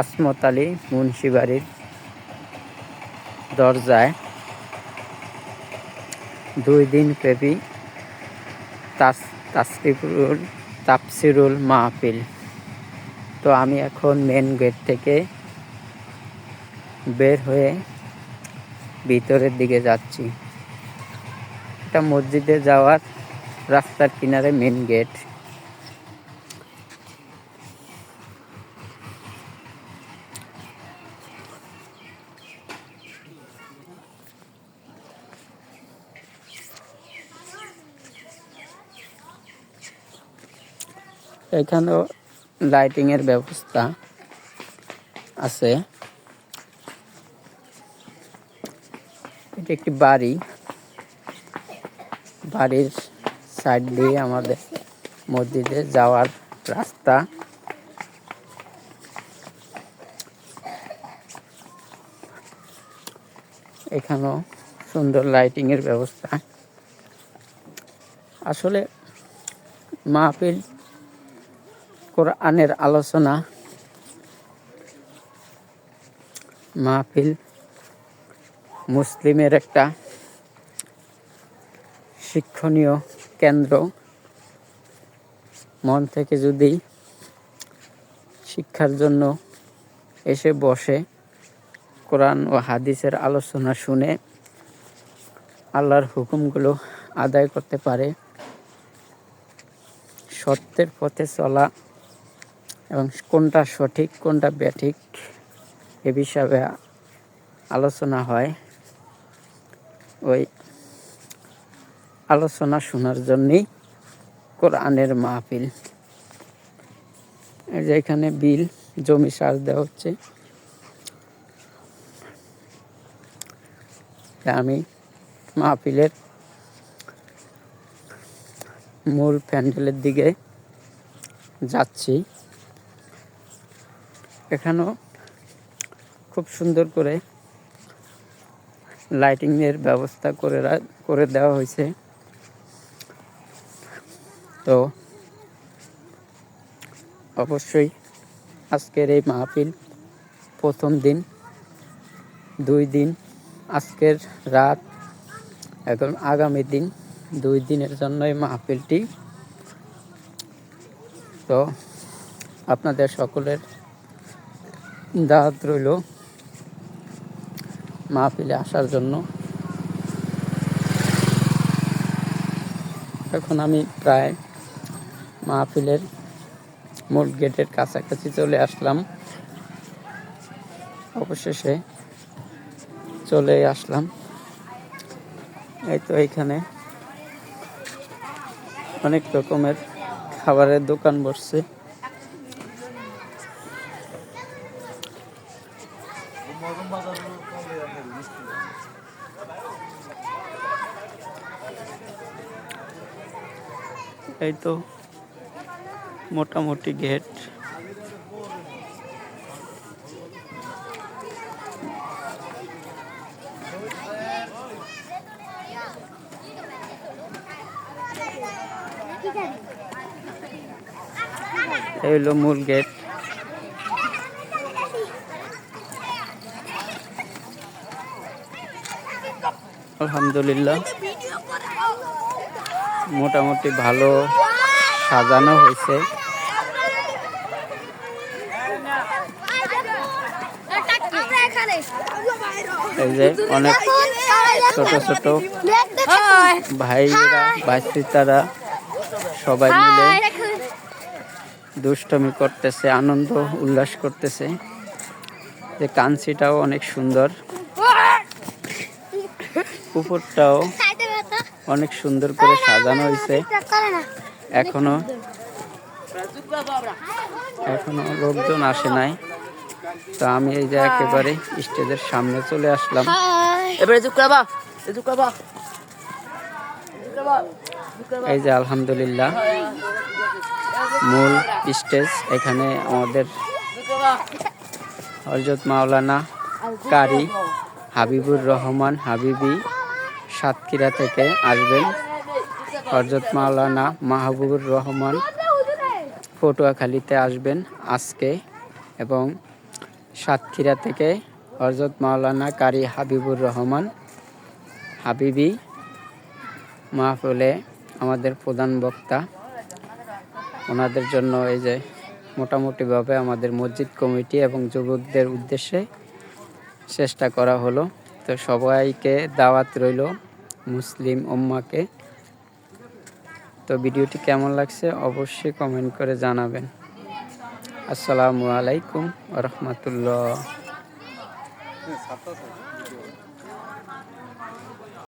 আসমত আলী মুন্সিবাড়ির দরজায় দুই দিন ব্যাপী তাস, তাসরিফুল তাপসিরুল মাহফিল। তো আমি এখন মেন গেট থেকে বের হয়ে ভিতরের দিকে যাচ্ছি। এটা মসজিদে যাওয়ার রাস্তার কিনারে মেন গেট এখানেও লাইটিংয়ের ব্যবস্থা আছে। এটি একটি বাড়ি। বাড়ির সাইড দিয়ে আমাদের মসজিদে যাওয়ার রাস্তা। এখানেও সুন্দর লাইটিংয়ের ব্যবস্থা। আসলে মাহফিল কোরআনের আলোচনা, মাহফিল, মুসলিমের একটা শিক্ষণীয় কেন্দ্র। মন থেকে যদি শিক্ষার জন্য এসে বসে কোরআন ও হাদিসের আলোচনা শুনে আল্লাহর হুকুমগুলো আদায় করতে পারে, সত্যের পথে চলা এবং কোনটা সঠিক, কোনটা ব্যাঠিক এ বিষয়ে আলোচনা হয়। ওই আলোচনা শোনার জন্যেই কোরআনের মাহফিল। এই যে এখানে বিল, জমি সার দেওয়া হচ্ছে। আমি মাহফিলের মূল প্যান্ডেলের দিকে যাচ্ছি। এখানেও খুব সুন্দর করে লাইটিংয়ের ব্যবস্থা করে করে দেওয়া হয়েছে। তো অবশ্যই আজকের এই মাহফিল প্রথম দিন, দুই দিন, আজকের রাত, এখন আগামী দিন, দুই দিনের জন্য এই মাহফিলটি। তো আপনাদের সকলের দাওয়াত রইল মাহফিলে আসার জন্য। এখন আমি প্রায় মাহফিলের মূল গেটের কাছাকাছি চলে আসলাম। অবশেষে চলে আসলাম। এই তো এইখানে অনেক রকমের খাবারের দোকান বসছে। এই তো মোটামুটি গেট এই হলো মূল গেট আলহামদুলিল্লাহ। মোটামুটি ভালো সাজানো হয়েছে। এই যে অনেক ছোট ছোট ভাইরা ভাইস্তারা সবাই মিলে দুষ্টমি করতেছে আনন্দ উল্লাস করতেছে। যে কাঞ্চিটাও অনেক সুন্দর। উপরটাও অনেক সুন্দর করে সাজানো হয়েছে। এখনও এখনও লোকজন আসে নাই। তো আমি এই যে একেবারে স্টেজের সামনে চলে আসলাম। এবারে এই যে আলহামদুলিল্লাহ মূল স্টেজ এখানে আমাদের হজরত মাওলানা কারি হাবিবুর রহমান হাবিবি সাতক্ষীরা থেকে আসবেন। হজরত মাওলানা মাহবুবুর রহমান পটুয়াখালীতে আসবেন আজকে এবং সাতক্ষীরা থেকে হজরত মাওলানা কারি হাবিবুর রহমান হাবিবি মাহফিলে আমাদের প্রধান বক্তা। ওনাদের জন্য এই যে মোটামুটিভাবে আমাদের মসজিদ কমিটি এবং যুবকদের উদ্দেশ্যে চেষ্টা করা হলো। তো সবাইকে দাওয়াত রইল। মুসলিম উম্মাকে। তো ভিডিওটি কেমন লাগছে অবশ্যই কমেন্ট করে জানাবেন। আসসালামু আলাইকুম রহমতুল্লাহ।